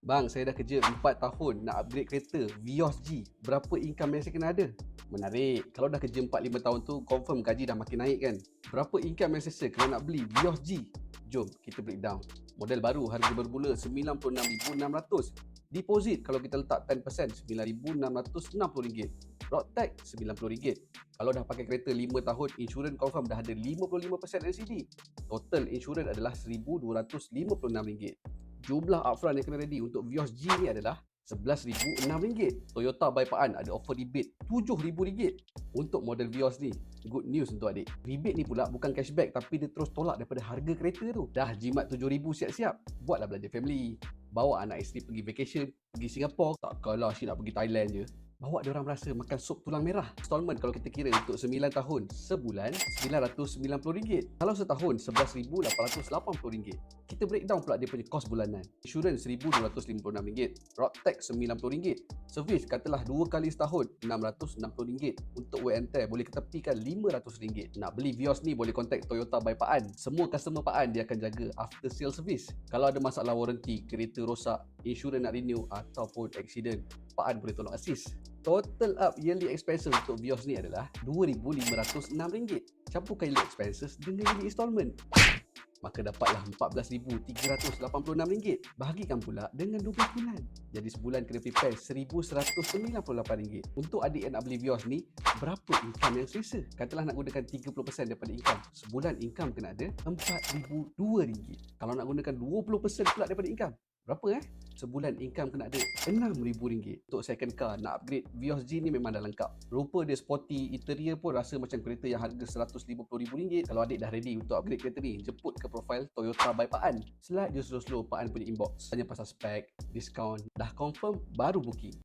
Bang, saya dah kerja 4 tahun nak upgrade kereta Vios G. Berapa income yang saya kena ada? Menarik. Kalau dah kerja 4-5 tahun tu, confirm gaji dah makin naik kan? Berapa income yang saya kalau nak beli Vios G? Jom, kita breakdown. Model baru, harga bermula RM96,600. Deposit kalau kita letak 10%, RM9,660. Road tax RM90. Kalau dah pakai kereta 5 tahun, insurans confirm dah ada 55% LCD. Total insurans adalah RM1,256 jumlah upfront yang kena ready untuk Vios G ni adalah RM11,006. Toyota by Paan ada offer rebate RM7,000 untuk model Vios ni. Good news untuk adik. Rebate ni pula bukan cashback tapi dia terus tolak daripada harga kereta tu. Dah jimat RM7,000 siap-siap. Buatlah belanja family. Bawa anak isteri pergi vacation, pergi Singapore. Takkanlah si nak pergi Thailand je bawa dia orang merasa makan sup tulang merah. Installment kalau kita kira untuk 9 tahun, sebulan RM990. Kalau setahun, RM11,880. Kita breakdown pula dia punya kos bulanan. Insurans RM1,256. Road tax RM90. Servis katalah dua kali setahun, RM660. Untuk wear and tear boleh ketepikan RM500. Nak beli Vios ni boleh contact Toyota by Paan. Semua customer Paan dia akan jaga after sale service. Kalau ada masalah warranty, kereta rosak, insurans nak renew ataupun accident, Paan boleh tolong assist. Total up yearly expenses untuk Vios ni adalah RM2,506. Campurkan yearly expenses dengan yearly installment. Maka dapatlah RM14,386. Bahagikan pula dengan 12 bulan. Jadi sebulan kena prepare RM1,198. Untuk adik yang nak beli Vios ni, berapa income yang selesa? Katalah nak gunakan 30% daripada income. Sebulan income kena ada RM4,002. Kalau nak gunakan 20% pula daripada income, Berapa eh? Sebulan income kena ada RM6,000 Untuk second car nak upgrade Vios G ni memang dah lengkap. Rupa dia sporty Interior pun rasa macam kereta yang harga RM150,000 Kalau adik dah ready untuk upgrade kereta ni Jemput ke profile Toyota by Paan. Slide je slow-slow Paan punya inbox. Tanya pasal spek, discount. Dah confirm baru booking